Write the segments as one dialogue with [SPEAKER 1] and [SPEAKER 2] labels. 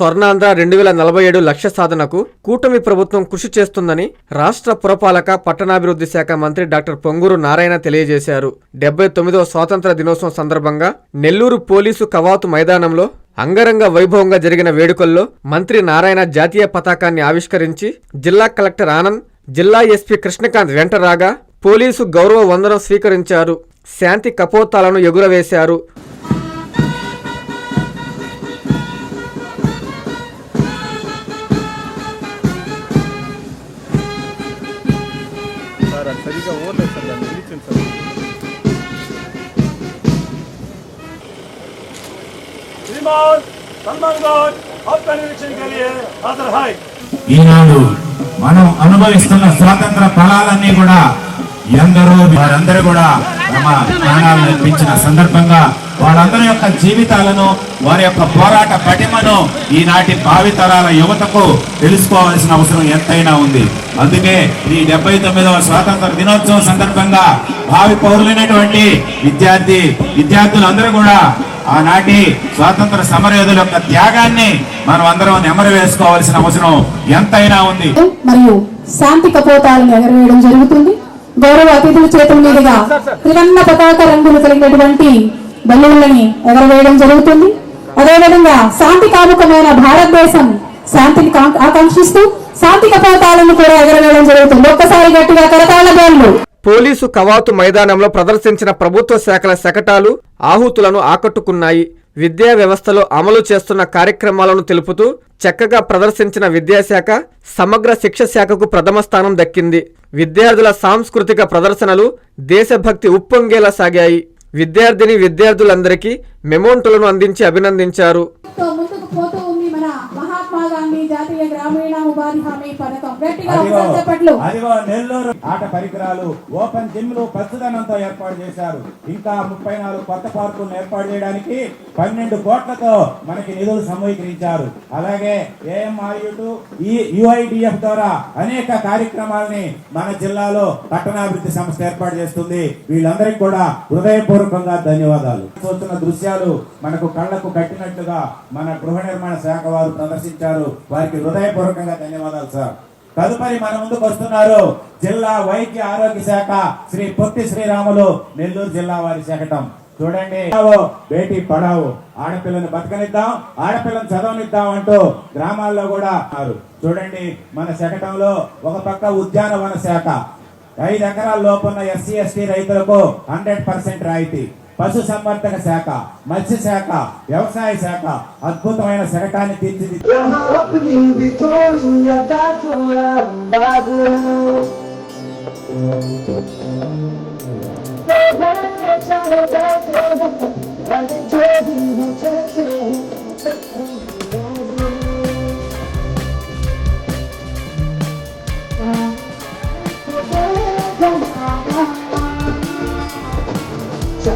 [SPEAKER 1] స్వర్ణాంధ్ర రెండు వేల నలభై ఏడు లక్ష్య సాధనకు కూటమి ప్రభుత్వం కృషి చేస్తుందని రాష్ట్ర పురపాలక పట్టణాభివృద్ధి శాఖ మంత్రి డాక్టర్ పొంగూరు నారాయణ తెలియజేశారు. డెబ్బై తొమ్మిదవ స్వాతంత్ర దినోత్సవం సందర్భంగా నెల్లూరు పోలీసు కవాతు మైదానంలో అంగరంగ వైభవంగా జరిగిన వేడుకల్లో మంత్రి నారాయణ జాతీయ పతాకాన్ని ఆవిష్కరించి జిల్లా కలెక్టర్ ఆనంద్ జిల్లా ఎస్పీ కృష్ణకాంత్ వెంట రాగా పోలీసు గౌరవ వందనం స్వీకరించారు. శాంతి కపోతాలను ఎగురవేశారు.
[SPEAKER 2] సరిగా ఓడలేదు సార్ దాన్ని నిలిచింది సార్
[SPEAKER 3] ఈనాడు మనం అనుభవిస్తున్న స్వాతంత్ర ఫలాలన్నీ కూడా ఎందరో వారందరూ కూడా తమ ప్రాణాలు నిర్మించిన సందర్భంగా వాళ్ళందరి యొక్క జీవితాలను వారి యొక్క పోరాట పటిమను ఈనాటి భావితరాల యువతకు తెలుసుకోవాల్సిన అవసరం ఎంతైనా ఉంది. అందుకే ఈ డెబ్బై తొమ్మిదవ స్వాతంత్ర దినోత్సవం సందర్భంగా భావి పౌరులైనటువంటి విద్యార్థి విద్యార్థులందరూ కూడా ఆనాటి స్వాతంత్ర సమరయోధుల యొక్క త్యాగాన్ని మనం అందరం నెమరు వేసుకోవాల్సిన అవసరం ఎంతైనా ఉంది.
[SPEAKER 4] మరియు శాంతి కపోతాలను ఎగరవేయడం జరుగుతుంది. గౌరవ అతిథుల చేతుల మీదుగా త్రివర్ణ పతాక రంగులు కలిగినటువంటి బల్లులని ఎగరవేయడం జరుగుతుంది. అదేవిధంగా శాంతి కాముకమైన భారతదేశం శాంతిని ఆకాంక్షిస్తూ శాంతి కపోతాలను కూడా ఎగరవేయడం జరుగుతుంది. ఒక్కసారి గట్టిగా కరతాళ బోళ్ళు
[SPEAKER 1] పోలీసు కవాతు మైదానంలో ప్రదర్శించిన ప్రభుత్వ శాఖల శకటాలు ఆహుతులను ఆకట్టుకున్నాయి. విద్యా వ్యవస్థలో అమలు చేస్తున్న కార్యక్రమాలను తెలుపుతూ చక్కగా ప్రదర్శించిన విద్యాశాఖ సమగ్ర శిక్ష శాఖకు ప్రథమ స్థానం దక్కింది. విద్యార్థుల సాంస్కృతిక ప్రదర్శనలు దేశభక్తి ఉప్పొంగేలా సాగాయి. విద్యార్థిని విద్యార్థులందరికీ మెమోంటులను అందించి అభినందించారు
[SPEAKER 4] తో ముందుకు పోతూ ఉంది మన మహాత్మా గాంధీ జాతీయ గ్రామీణ ఉపాధి హామీ పథకం గట్టిగా
[SPEAKER 3] అదిగో
[SPEAKER 4] ఒకసారి చెప్పట్లు
[SPEAKER 3] అదిగో నెల్లూరు ఆట పరికరాలు ఓపెన్ జిమ్లు పచ్చదనంతో ఏర్పాటు చేశారు. ఇంకా ముప్పై నాలుగు కొత్త పార్కులను ఏర్పాటు చేయడానికి పన్నెండు కోట్లతో మనకి నిధులు సమీకరించారు అలాగే ఏఎంఆర్యు ఈ యుఐడిఎఫ్ ద్వారా అనేక కార్యక్రమాలని మన జిల్లాలో పట్టణాభివృద్ధి సంస్థ ఏర్పాటు చేస్తుంది. వీళ్ళందరికీ కూడా హృదయపూర్వకంగా ధన్యవాదాలు. చూస్తున్న దృశ్యాలు మనకు కళ్ళకు కట్టినట్లుగా మన గృహ నిర్మాణ శాఖ వారు ప్రదర్శించారు. వారికి హృదయపూర్వకంగా ధన్యవాదాలు సార్. తదుపరి మన ముందుకు వస్తున్నారు జిల్లా వైద్య ఆరోగ్య శాఖ శ్రీ పొట్టి శ్రీరాములు నెల్లూరు జిల్లా వారి శకటం. చూడండి. పడావో, బేటీ పడావు. ఆడపిల్లని బతకనిద్దాం ఆడపిల్లని చదవనిద్దాం అంటూ గ్రామాల్లో కూడా చూడండి మన శకటంలో ఒక పక్క ఉద్యానవన శాఖ. ఐదు ఎకరాల లోపున్న ఎస్సీ ఎస్టీ రైతులకు హండ్రెడ్ పర్సెంట్ రాయితీ. పశు సంవర్ధక శాఖ మత్స్య శాఖ వ్యవసాయ శాఖ అద్భుతమైన శకటాన్ని తీర్చిది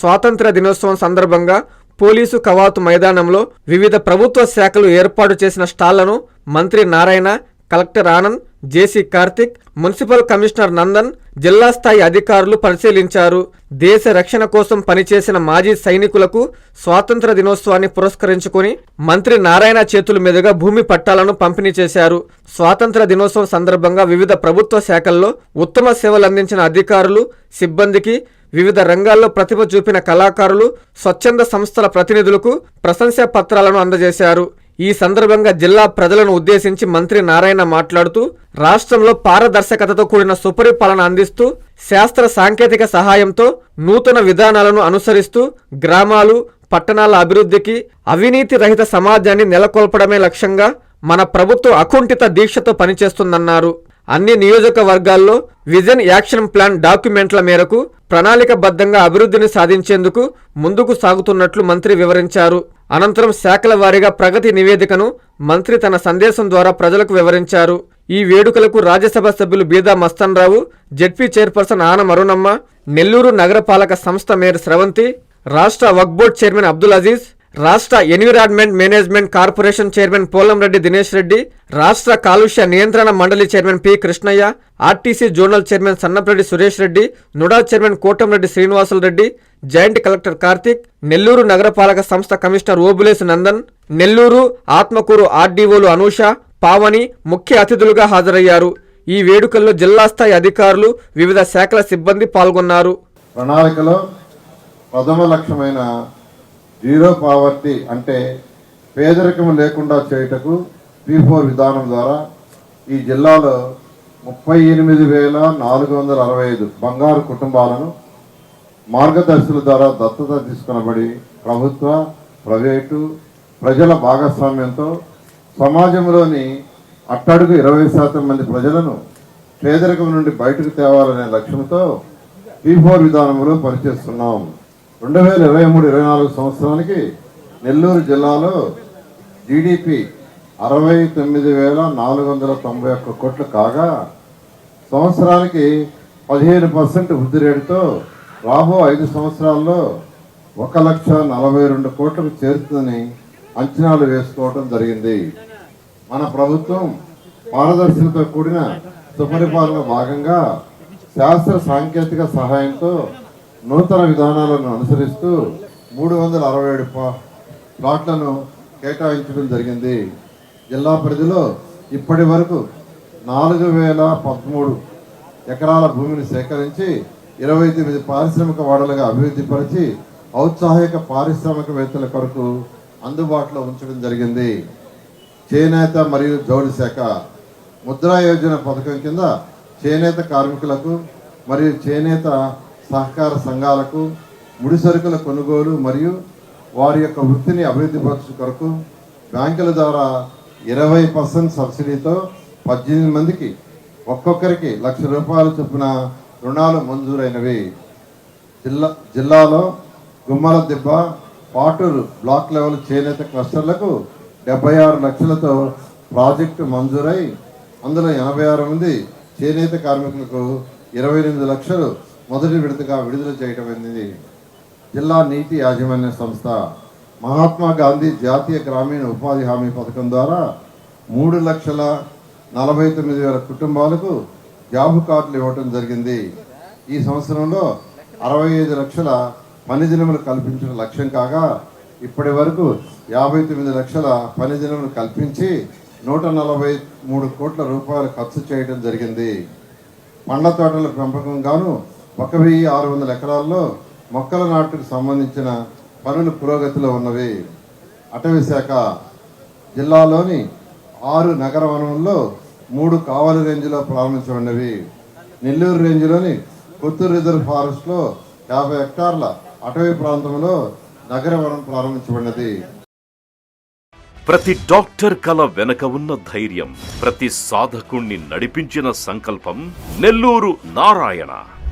[SPEAKER 1] స్వాతంత్ర దినోత్సవం సందర్భంగా పోలీసు కవాతు మైదానంలో వివిధ ప్రభుత్వ శాఖలు ఏర్పాటు చేసిన స్టాళ్ళను మంత్రి Narayana collector Anand JC Karthik municipal commissioner Nandan జిల్లా స్థాయి అధికారులు పరిశీలించారు. దేశ రక్షణ కోసం పనిచేసిన మాజీ సైనికులకు స్వాతంత్ర దినోత్సవాన్ని పురస్కరించుకుని మంత్రి నారాయణ చేతుల మీదుగా భూమి పట్టాలను పంపిణీ చేశారు. స్వాతంత్ర దినోత్సవం సందర్భంగా వివిధ ప్రభుత్వ శాఖల్లో ఉత్తమ సేవలందించిన అధికారులు సిబ్బందికి వివిధ రంగాల్లో ప్రతిభ చూపిన కళాకారులు స్వచ్ఛంద సంస్థల ప్రతినిధులకు ప్రశంసా పత్రాలను అందజేశారు. ఈ సందర్భంగా జిల్లా ప్రజలను ఉద్దేశించి మంత్రి నారాయణ మాట్లాడుతూ రాష్ట్రంలో పారదర్శకతతో కూడిన సుపరిపాలన అందిస్తూ శాస్త్ర సాంకేతిక సహాయంతో నూతన విధానాలను అనుసరిస్తూ గ్రామాలు పట్టణాల అభివృద్ధికి అవినీతి రహిత సమాజాన్ని నెలకొల్పడమే లక్ష్యంగా మన ప్రభుత్వం అకుంఠిత దీక్షతో పనిచేస్తుందన్నారు. అన్ని నియోజకవర్గాల్లో విజన్ యాక్షన్ ప్లాన్ డాక్యుమెంట్ల మేరకు ప్రణాళికబద్ధంగా అభివృద్ధిని సాధించేందుకు ముందుకు సాగుతున్నట్లు మంత్రి వివరించారు. అనంతరం శాఖల వారీగా ప్రగతి నివేదికను మంత్రి తన సందేశం ద్వారా ప్రజలకు వివరించారు. ఈ వేడుకలకు రాజ్యసభ సభ్యులు బీదా మస్తన్రావు జెడ్పీ చైర్పర్సన్ ఆనం అరుణమ్మ నెల్లూరు నగరపాలక సంస్థ మేయర్ స్రవంతి రాష్ట్ర వక్బోర్డ్ చైర్మన్ అబ్దుల్ అజీజ్ రాష్ట్ర environment management corporation chairman Polamreddy Dinesh Reddy రాష్ట్ర కాలుష్య నియంత్రణ మండలి chairman P Krishnaiah RTC zonal chairman Sannapareddy Suresh Reddy NUDA chairman Kotamreddy Srinivasulu Reddy joint collector Karthik Nellore నగరపాలక సంస్థ కమిషనర్ ఓబులేసు నందన్ నెల్లూరు ఆత్మకూరు ఆర్డీఓలు అనూష పావని ముఖ్య అతిథులుగా హాజరయ్యారు. ఈ వేడుకల్లో జిల్లా స్థాయి అధికారులు వివిధ శాఖల సిబ్బంది పాల్గొన్నారు.
[SPEAKER 5] ప్రణాళికలో ప్రథమ లక్ష్యమైన జీరో పావర్టీ అంటే పేదరికం లేకుండా చేయుటకు పీ ఫోర్ విధానం ద్వారా ఈ జిల్లాలో ముప్పై ఎనిమిది వేల నాలుగు వందల అరవై ఐదు బంగారు కుటుంబాలను మార్గదర్శుల ద్వారా దత్తత తీసుకునబడి ప్రభుత్వ ప్రైవేటు ప్రజల భాగస్వామ్యంతో సమాజంలోని అట్టడుగు ఇరవై శాతం మంది ప్రజలను పేదరికం నుండి బయటకు తేవాలనే లక్ష్యంతో పీ ఫోర్ విధానంలో పనిచేస్తున్నాం. రెండు వేల ఇరవై మూడు ఇరవై నాలుగు సంవత్సరానికి నెల్లూరు జిల్లాలో జీడిపి అరవై తొమ్మిది వేల నాలుగు వందల తొంభై ఒక్క కోట్లు కాగా సంవత్సరానికి పదిహేను పర్సెంట్ వృద్ధి రేటుతో రాబో ఐదు సంవత్సరాల్లో ఒక లక్ష నలభై రెండు కోట్లకు చేరుతుందని అంచనాలు వేసుకోవడం జరిగింది. మన ప్రభుత్వం పారదర్శకతో కూడిన సుపరిపాలన భాగంగా శాస్త్ర సాంకేతిక సహాయంతో నూతన విధానాలను అనుసరిస్తూ మూడు వందల అరవై ఏడు ప్లాట్లను కేటాయించడం జరిగింది. జిల్లా పరిధిలో ఇప్పటి వరకు నాలుగు వేల పదమూడు ఎకరాల భూమిని సేకరించి ఇరవై తొమ్మిది పారిశ్రామిక వాడలుగా అభివృద్ధి పరిచి ఔత్సాహిక పారిశ్రామికవేత్తల కొరకు అందుబాటులో ఉంచడం జరిగింది. చేనేత మరియు జౌళి శాఖ ముద్రా యోజన పథకం కింద చేనేత కార్మికులకు మరియు చేనేత సహకార సంఘాలకు ముడి సరుకుల కొనుగోలు మరియు వారి యొక్క వృత్తిని అభివృద్ధిపరచు కొరకు బ్యాంకుల ద్వారా ఇరవై పర్సెంట్ సబ్సిడీతో పద్దెనిమిది మందికి ఒక్కొక్కరికి లక్ష రూపాయల చొప్పున రుణాలు మంజూరైనవి. జిల్లా జిల్లాలో గుమ్మల దిబ్బ పాటూరు బ్లాక్ లెవెల్ చేనేత క్లస్టర్లకు డెబ్బై ఆరు లక్షలతో ప్రాజెక్టు మంజూరై అందులో ఎనభై ఆరు మంది చేనేత కార్మికులకు ఇరవై ఎనిమిది లక్షలు మొదటి విడతగా విడుదల చేయడం అయింది జిల్లా నీటి యాజమాన్య సంస్థ మహాత్మా గాంధీ జాతీయ గ్రామీణ ఉపాధి హామీ పథకం ద్వారా మూడు లక్షల నలభై తొమ్మిది వేల కుటుంబాలకు జాబ్ కార్డులు ఇవ్వటం జరిగింది. ఈ సంవత్సరంలో అరవై ఐదు లక్షల పని దినములు కల్పించడం లక్ష్యం కాగా ఇప్పటి వరకు యాభై తొమ్మిది లక్షల పని దినములు కల్పించి నూట నలభై మూడు కోట్ల రూపాయలు ఖర్చు చేయడం జరిగింది. పండ్ల తోటల పెంపకం గాను ఒక వెయ్యి ఆరు వందల ఎకరాల్లో మొక్కల నాటుకు సంబంధించిన పనులు పురోగతిలో ఉన్నవి. అటవీ శాఖ జిల్లాలోని ఆరు నగర వనంలో మూడు కావలి రేంజ్లో ప్రారంభించబడినవి. నెల్లూరు రేంజ్లోని కొత్తూరు రిజర్వ్ ఫారెస్ట్లో యాభై హెక్టార్ల అటవీ ప్రాంతంలో నగర వనం ప్రారంభించబడినది.
[SPEAKER 6] ప్రతి డాక్టర్ కల వెనక ఉన్న ధైర్యం ప్రతి సాధకుణ్ణి నడిపించిన సంకల్పం నెల్లూరు నారాయణ.